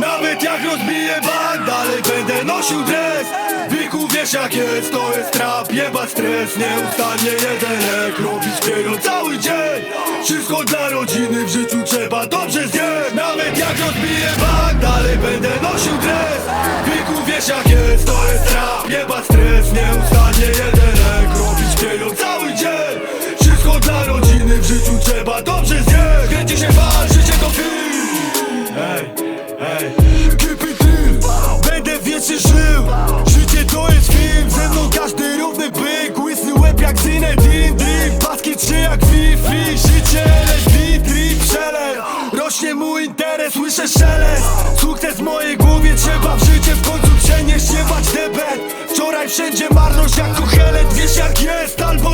Nawet jak rozbiję bank, dalej będę nosił dres. Wiku wiesz jak jest, to jest trap, jebać stres. Nieustannie jeden lek, robić pieniądz cały dzień. Wszystko dla rodziny, w życiu trzeba dobrze zjeść. Nawet jak rozbiję bank, dalej będę nosił dres. Wiku wiesz jak jest, to jest trap Pipi deal, będę wiecznie żył. Życie to jest film, ze mną każdy równy byk. Łysny łeb jak Zinedine Drip, paski trzy jak Wi-Fi Życie LSD, drip, szelew Rośnie mój interes, słyszę szelest. Sukces w mojej głowie, trzeba w życie w końcu przenieść Nie bać debet, wczoraj wszędzie marność jak kochelet Wiesz jak jest, albo